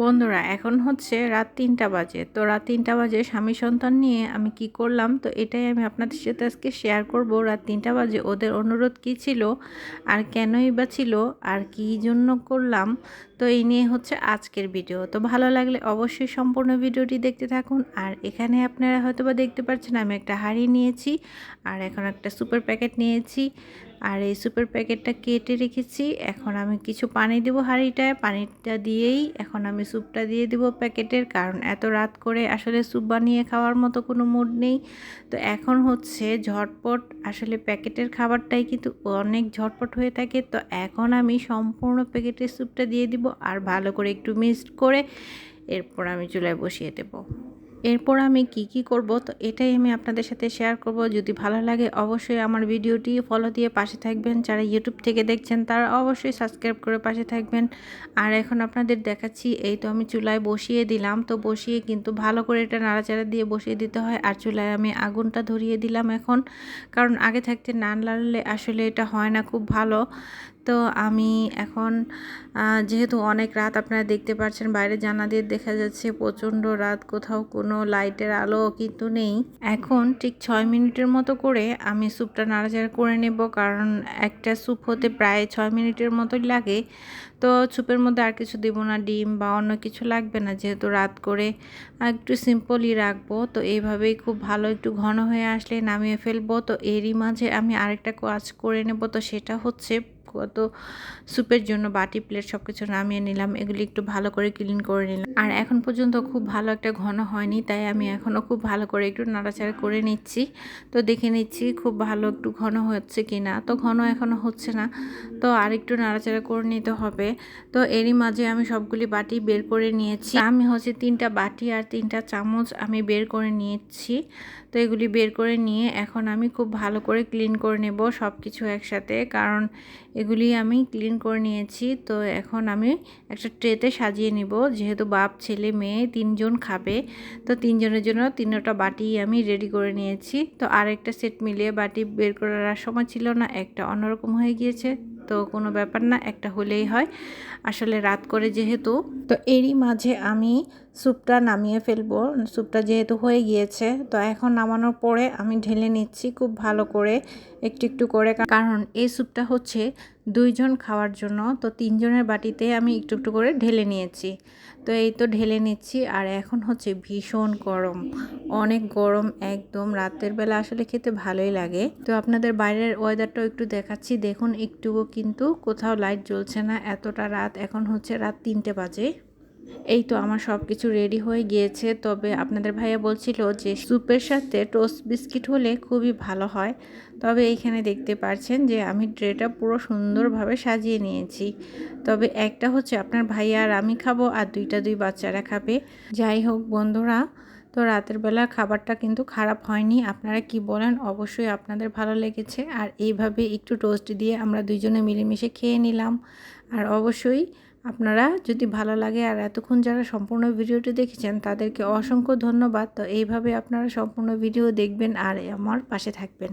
বন্ধুরা, এখন হচ্ছে রাত তিনটা বাজে। তো রাত তিনটা বাজে স্বামী সন্তান নিয়ে আমি কি করলাম? তো এটাই আমি আপনাদের সাথে আজকে শেয়ার করব। রাত তিনটা বাজে, ওদের অনুরোধ কি ছিল? আর কেনই বা ছিল? আর কি জন্য করলাম? তো এই নিয়ে হচ্ছে আজকের ভিডিও তো ভালো লাগলে অবশ্যই সম্পূর্ণ ভিডিওটি দেখতে থাকুন। আর এখানে আপনারা হয়তো বা দেখতে পাচ্ছেন আমি একটা হাঁড়ি নিয়েছি, আর এখন একটা সুপার প্যাকেট নিয়েছি। আর এই সুপের প্যাকেটটা কেটে রেখেছি। এখন আমি কিছু পানি দেবো হাঁড়িটায়। পানিটা দিয়েই এখন আমি স্যুপটা দিয়ে দেবো প্যাকেটের, কারণ এত রাত করে আসলে স্যুপ বানিয়ে খাওয়ার মতো কোনো মুড নেই। তো এখন হচ্ছে ঝটপট আসলে প্যাকেটের খাবারটাই কিন্তু অনেক ঝটপট হয়ে থাকে। তো এখন আমি সম্পূর্ণ প্যাকেটের স্যুপটা দিয়ে দিব আর ভালো করে একটু মিক্সড করে এরপর আমি চুলায় বসিয়ে দেবো। এরপর আমি কি কি করব? তো এটাই আমি আপনাদের সাথে শেয়ার করব। যদি ভালো লাগে অবশ্যই আমার ভিডিওটি ফলো দিয়ে পাশে থাকবেন। যারা ইউটিউব থেকে দেখছেন, তারা অবশ্যই সাবস্ক্রাইব করে পাশে থাকবেন। আর এখন আপনাদের দেখাচ্ছি, এই তো আমি চুলায় বসিয়ে দিলাম। তো বসিয়ে কিন্তু ভালো করে এটা নাড়াচাড়া দিয়ে বসিয়ে দিতে হয়। আর চুলায় আমি আগুনটা ধরিয়ে দিলাম এখন। কারণ আগে থাকতে না লাড়লে আসলে এটা হয় না খুব ভালো। তো আমি এখন যেহেতু অনেক রাত আপনারা দেখতে পাচ্ছেন বাইরে জানা দিয়ে দেখা যাচ্ছে প্রচণ্ড রাত, কোথাও কোনো লাইটের আলো কিন্তু নেই। এখন ঠিক ছয় মিনিটের মতো করে আমি স্যুপটা নাড়াচাড়া করে নেব, কারণ একটা স্যুপ হতে প্রায় ছয় মিনিটের মতোই লাগে। তো স্যুপের মধ্যে আর কিছু দেবো না, ডিম বা অন্য কিছু লাগবে না, যেহেতু রাত করে একটু সিম্পলই রাখব। তো এইভাবেই খুব ভালো একটু ঘন হয়ে আসলে নামিয়ে ফেলব। তো এরই মাঝে আমি আরেকটা কাজ করে নেব, তো সেটা হচ্ছে কত স্যুপের জন্য বাটি প্লেট সব কিছু নামিয়ে নিলাম। এগুলি একটু ভালো করে ক্লিন করে নিলাম। আর এখন পর্যন্ত খুব ভালো একটা ঘন হয়নি, তাই আমি এখনও খুব ভালো করে একটু নাড়াচাড়া করে নিচ্ছি। তো দেখে নিচ্ছি খুব ভালো একটু ঘন হচ্ছে কি না তো ঘন এখনও হচ্ছে না, তো আর একটু নাড়াচাড়া করে নিতে হবে। তো এরই মাঝে আমি সবগুলি বাটি বের করে নিয়েছি। আমি হচ্ছে তিনটা বাটি আর তিনটা চামচ আমি বের করে নিয়েছি। তো এগুলি বের করে নিয়ে এখন আমি খুব ভালো করে ক্লিন করে নেব সব কিছু একসাথে। কারণ এগুলি আমি ক্লিন করে নিয়েছি। তো এখন আমি একটা ট্রেতে সাজিয়ে নিব। যেহেতু বাপ, ছেলে, মেয়ে তিনজন খাবে, তো তিনজনের জন্য তিনটা বাটি আমি রেডি করে নিয়েছি। তো আরেকটা সেট মিলিয়ে বাটি বের করার সময় ছিল না, একটা অন্যরকম হয়ে গিয়েছে। তো কোনো ব্যাপার না, একটা হলেই হয়। আসলে রাত করে যেহেতু, তো এরই মাঝে আমি স্যুপটা নামিয়ে ফেলব। স্যুপটা যেহেতু হয়ে গিয়েছে, তো এখন নামানোর পরে আমি ঢেলে নিচ্ছি খুব ভালো করে, একটু একটু করে। কারণ এই স্যুপটা হচ্ছে দুইজন খাওয়ার জন্য, তো তিনজনের বাটিতে আমি একটু একটু করে ঢেলে নিয়েছি। তো এই তো ঢেলে নিচ্ছি, আর এখন হচ্ছে ভীষণ গরম। অনেক গরম একদম, রাতের বেলা আসলে খেতে ভালোই লাগে। তো আপনাদের বাইরের ওয়েদারটাও একটু দেখাচ্ছি, দেখুন একটুও কিন্তু কোথাও লাইট জ্বলছে না, এতটা রাত, এখন হচ্ছে রাত তিনটে বাজে। এই তো আমার সব কিছু রেডি হয়ে গিয়েছে। তবে আপনাদের ভাইয়া বলছিল যে স্যুপের সাথে টোস্ট বিস্কিট হলে খুবই ভালো হয়। তবে এইখানে দেখতে পাচ্ছেন যে আমি ট্রেটা পুরো সুন্দরভাবে সাজিয়ে নিয়েছি। তবে একটা হচ্ছে আপনার ভাইয়া আর আমি খাব আর দুইটা দুই বাচ্চারা খাবে। যাই হোক বন্ধুরা, তো রাতের বেলা খাবারটা কিন্তু খারাপ হয়নি। আপনারা কি বলেন? অবশ্যই আপনাদের ভালো লেগেছে। আর এইভাবে একটু টোস্ট দিয়ে আমরা দুইজনে মিলেমিশে খেয়ে নিলাম। আর অবশ্যই আপনারা যদি ভালো লাগে আর এতক্ষণ যারা সম্পূর্ণ ভিডিওটি দেখেছেন, তাদেরকে অসংখ্য ধন্যবাদ। তো এইভাবে আপনারা সম্পূর্ণ ভিডিও দেখবেন আর আমার পাশে থাকবেন।